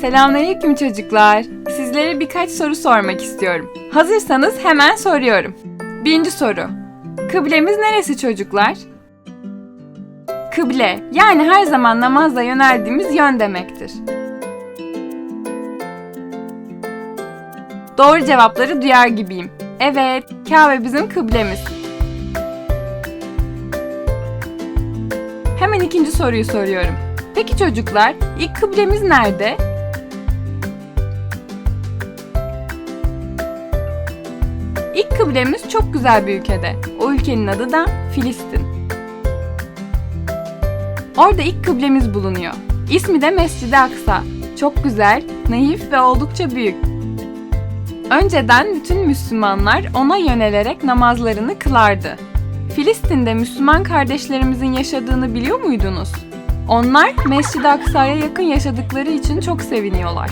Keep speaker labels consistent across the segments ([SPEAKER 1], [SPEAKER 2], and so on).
[SPEAKER 1] Selamünaleyküm çocuklar. Sizlere birkaç soru sormak istiyorum. Hazırsanız hemen soruyorum. Birinci soru. Kıblemiz neresi çocuklar? Kıble, yani her zaman namazla yöneldiğimiz yön demektir. Doğru cevapları duyar gibiyim. Evet, Kabe bizim kıblemiz. Hemen ikinci soruyu soruyorum. Peki çocuklar, ilk kıblemiz nerede? İlk kıblemiz çok güzel bir ülkede. O ülkenin adı da Filistin. Orada ilk kıblemiz bulunuyor. İsmi de Mescid-i Aksa. Çok güzel, naif ve oldukça büyük. Önceden bütün Müslümanlar ona yönelerek namazlarını kılardı. Filistin'de Müslüman kardeşlerimizin yaşadığını biliyor muydunuz? Onlar Mescid-i Aksa'ya yakın yaşadıkları için çok seviniyorlar.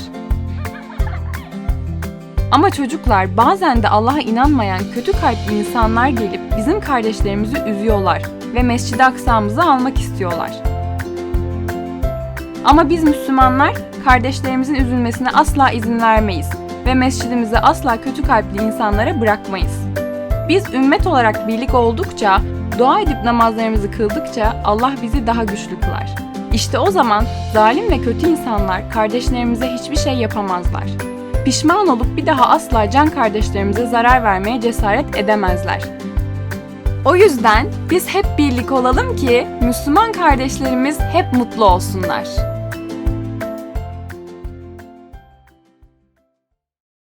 [SPEAKER 1] Ama çocuklar bazen de Allah'a inanmayan kötü kalpli insanlar gelip bizim kardeşlerimizi üzüyorlar ve Mescid-i Aksa'mızı almak istiyorlar. Ama biz Müslümanlar kardeşlerimizin üzülmesine asla izin vermeyiz ve mescidimizi asla kötü kalpli insanlara bırakmayız. Biz ümmet olarak birlik oldukça, dua edip namazlarımızı kıldıkça Allah bizi daha güçlü kılar. İşte o zaman zalim ve kötü insanlar kardeşlerimize hiçbir şey yapamazlar. Pişman olup bir daha asla can kardeşlerimize zarar vermeye cesaret edemezler. O yüzden biz hep birlik olalım ki Müslüman kardeşlerimiz hep mutlu olsunlar.